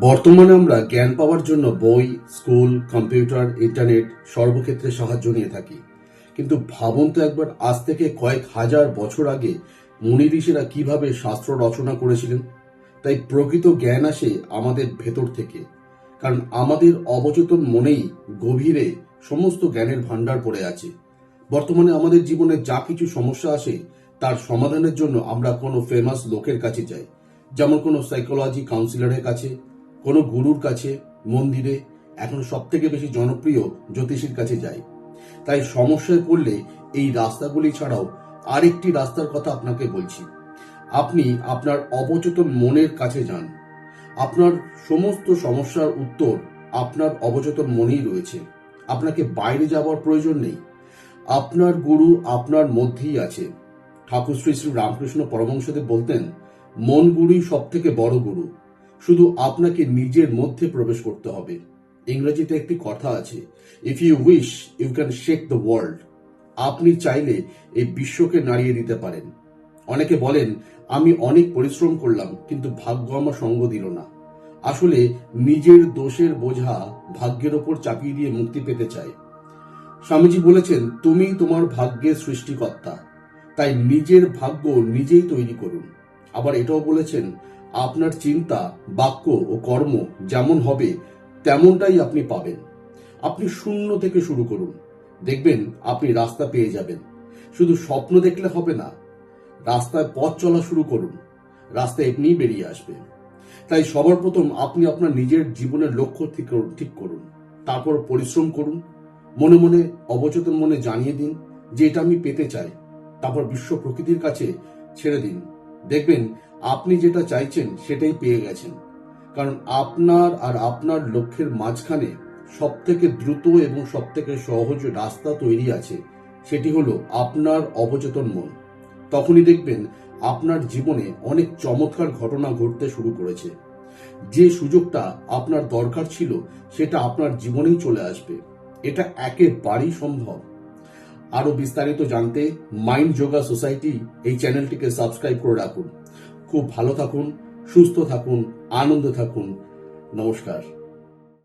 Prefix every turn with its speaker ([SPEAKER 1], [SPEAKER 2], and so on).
[SPEAKER 1] বর্তমানে আমরা জ্ঞান পাওয়ার জন্য বই, স্কুল, কম্পিউটার, ইন্টারনেট সর্বক্ষেত্রে সাহায্য নিয়ে থাকি। কিন্তু ভাবুন তো একবার, আজ থেকে কয়েক হাজার বছর আগে মুনি ঋষিরা কীভাবে শাস্ত্র রচনা করেছিলেন? তাই প্রকৃত জ্ঞান আসে আমাদের ভেতর থেকে। কারণ আমাদের অবচেতন মনেই গভীরে সমস্ত জ্ঞানের ভান্ডার পড়ে আছে। বর্তমানে আমাদের জীবনে যা কিছু সমস্যা আসে, তার সমাধানের জন্য আমরা কোনো ফেমাস লোকের কাছে যাই। যেমন কোনো সাইকোলজি কাউন্সিলরের কাছে কোনো গুরুর কাছে, মন্দিরে এখন সব থেকে বেশি জনপ্রিয় জ্যোতিষীর কাছে যাই। তাই সমস্যায় পড়লে এই রাস্তাগুলি ছাড়াও আরেকটি রাস্তার কথা আপনাকে বলছি। আপনি আপনার অবচেতন মনের কাছে যান। আপনার সমস্ত সমস্যার উত্তর আপনার অবচেতন মনেই রয়েছে। আপনাকে বাইরে যাওয়ার প্রয়োজন নেই। আপনার গুরু আপনার মধ্যেই আছে। ঠাকুর শ্রী শ্রী রামকৃষ্ণ পরমংসদেব বলতেন, মন গুরুই সব থেকে বড় গুরু। শুধু আপনাকে নিজের মধ্যে প্রবেশ করতে হবে। ইংরেজিতে একটি কথা আছে if you wish you can shake the world আপনি চাইলে এই বিশ্বকে নাড়িয়ে দিতে পারেন। অনেকে বলেন, আমি অনেক পরিশ্রম করলাম, কিন্তু ভাগ্য আমার সঙ্গ দিল না। আসলে, নিজের দোষের বোঝা ভাগ্যের ওপর চাপিয়ে দিয়ে মুক্তি পেতে চায়। স্বামীজি বলেছেন, তুমি তোমার ভাগ্যের সৃষ্টিকর্তা, তাই নিজের ভাগ্য নিজেই তৈরি করুন। আবার এটাও বলেছেন আপনার চিন্তা, বাক্য ও কর্ম যেমন হবে, তেমনটাই আপনি পাবেন। আপনি শূন্য থেকে শুরু করুন। দেখবেন আপনি রাস্তা পেয়ে যাবেন। শুধু স্বপ্ন দেখলে হবে না, রাস্তায় পথ চলা শুরু করুন। রাস্তা এমনিই বেরিয়ে আসবে। তাই সবার প্রথম আপনি আপনার নিজের জীবনের লক্ষ্য ঠিক করুন ঠিক করুন। তারপর পরিশ্রম করুন। মনে মনে অবচেতন মনে জানিয়ে দিন যে এটা আমি পেতে চাই। তারপর বিশ্ব প্রকৃতির কাছে ছেড়ে দিন। দেখবেন, আপনি যেটা চাইছেন সেটাই পেয়ে গেছেন। কারণ আপনার আর আপনার লক্ষ্যের মাঝখানে সব থেকে দ্রুত এবং সব থেকে সহজ রাস্তা তৈরি আছে, সেটি হলো আপনার অবচেতন মন। তখনই দেখবেন, আপনার জীবনে অনেক চমৎকার ঘটনা ঘটতে শুরু করেছে। যে সুযোগটা আপনার দরকার ছিল, সেটা আপনার জীবনেই চলে আসবে। এটা একেবারেই সম্ভব। আরও বিস্তারিত জানতে মাইন্ড যোগা সোসাইটি এই চ্যানেলটিকে সাবস্ক্রাইব করে রাখুন। খুব ভালো থাকুন, সুস্থ থাকুন, আনন্দ থাকুন। নমস্কার।